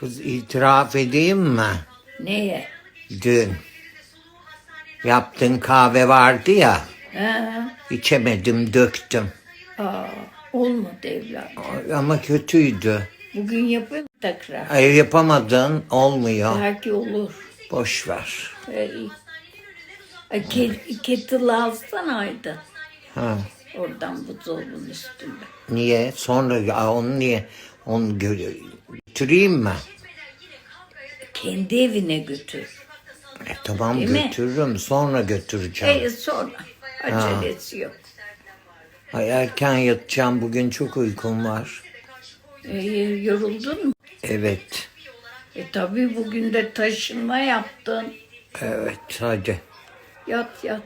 Kız itiraf edeyim mi? Neye? Dün yaptığın kahve vardı ya. Ha? içemedim döktüm. Aa, olmadı evladım. Ay, Ama kötüydü. Bugün yapayım tekrar. Ay, yapamadın olmuyor. Belki olur. Boş ver. İyi. Ay, ke- Kettle alsana Aydın. Ha. Oradan buzdolabının üstünde. Niye? Sonra Aa, onu niye? Onu gö- götüreyim mi? Kendi evine götür. E, tamam Değil mi? götürürüm. Sonra götüreceğim. E sonra. Acelesi yok. Ay, erken yatacağım. Bugün çok uykum var. E, yoruldun mu? Evet. E tabii bugün de taşınma yaptın. Evet hadi. Yat yat.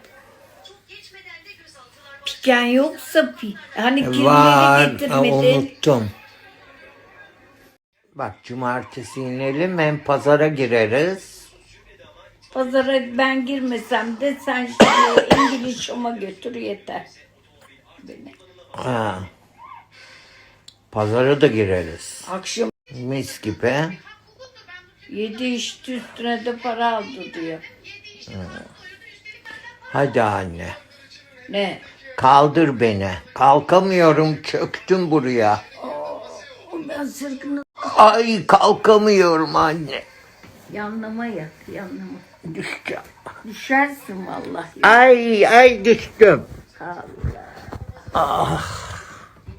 Piken yoksa pi. Hani kimleri Var. Aa, getirmedin? unuttum. Bak cumartesi inelim hem pazara gireriz. Pazara ben girmesem de sen şimdi İngiliz Şom'a götür yeter. Beni. Ha. Pazara da gireriz. Akşam Mis gibi. yedi işte üstüne de para aldı diyor. Hadi anne. Ne? Kaldır beni. Kalkamıyorum. Çöktüm buraya. O ben sırkını Ay kalkamıyorum anne. yanlama yat yanlama. Düşeceğim. Düşersin vallahi. Ay ay düştüm. Allah. Ah.